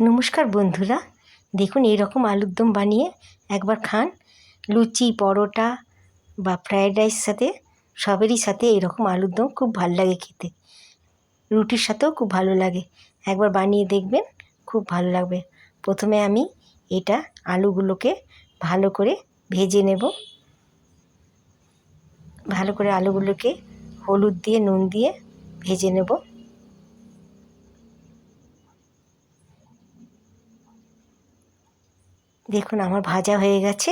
নমস্কার বন্ধুরা। দেখুন, এইরকম আলুর দম বানিয়ে একবার খান। লুচি, পরোটা বা ফ্রায়েড রাইস সাথে, সবেরই সাথে এরকম আলুর দম খুব ভালো লাগে খেতে। রুটির সাথেও খুব ভালো লাগে। একবার বানিয়ে দেখবেন, খুব ভালো লাগবে। প্রথমে আমি এটা আলুগুলোকে ভালো করে ভেজে নেব। ভালো করে আলুগুলোকে হলুদ দিয়ে, নুন দিয়ে ভেজে নেব। দেখুন আমার ভাজা হয়ে গেছে।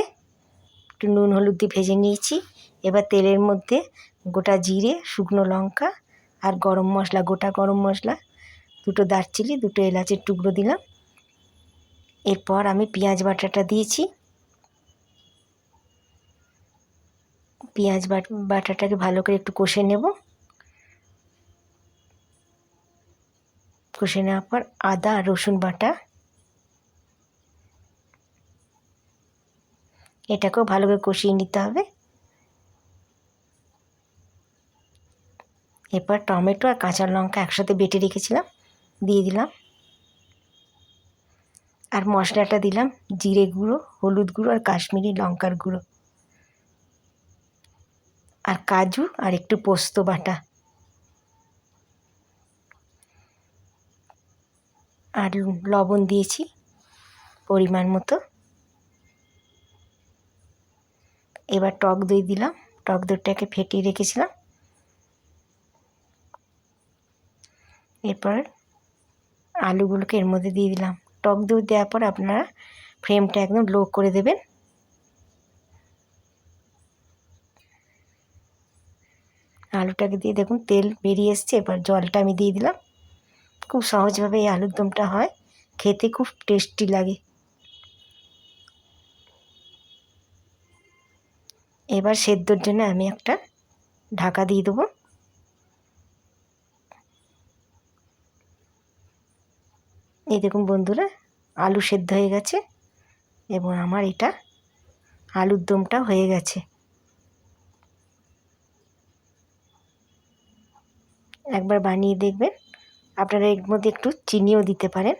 একটু নুন, হলুদ দিয়ে ভেজে নিয়েছি। এবার তেলের মধ্যে গোটা জিরে, শুকনো লঙ্কা আর গরম মশলা, গোটা গরম মশলা, দুটো দারচিনি, দুটো এলাচের টুকরো দিলাম। এরপর আমি পেঁয়াজ বাটাটা দিয়েছি। পেঁয়াজ বাটাটাকে ভালো করে একটু কষে নেব। কষে নেওয়ার পর আদা রসুন বাটা এটাকেও ভালো করে কষিয়ে নিতে হবে। এরপর টমেটো আর কাঁচা লঙ্কা একসাথে বেটে রেখেছিলাম, দিয়ে দিলাম। আর মশলাটা দিলাম, জিরে গুঁড়ো, হলুদ গুঁড়ো আর কাশ্মীরি লঙ্কার গুঁড়ো। আর কাজু আর একটু পোস্ত বাটা। আর লবণ দিয়েছি পরিমাণ মতো। এবার টক দই দিলাম। টক দইটাকে ফেটিয়ে রেখেছিলাম। এরপর আলুগুলোকে এর মধ্যে দিয়ে দিলাম। টক দই দেওয়ার পর আপনারা ফ্লেমটা একদম লো করে দেবেন। আলুটাকে দিয়ে দেখুন, তেল বেরিয়ে এসছে। এবার জলটা আমি দিয়ে দিলাম। খুব সহজভাবে এই আলুর দমটা হয়। খেতে খুব টেস্টি লাগে। এবার সেদ্ধর জন্য আমি একটা ঢাকা দিয়ে দেবো। এই দেখুন বন্ধুরা, আলু সেদ্ধ হয়ে গেছে এবং আমার এটা আলুর দমটা হয়ে গেছে। একবার বানিয়ে দেখবেন। আপনারা এর মধ্যে একটু চিনিও দিতে পারেন।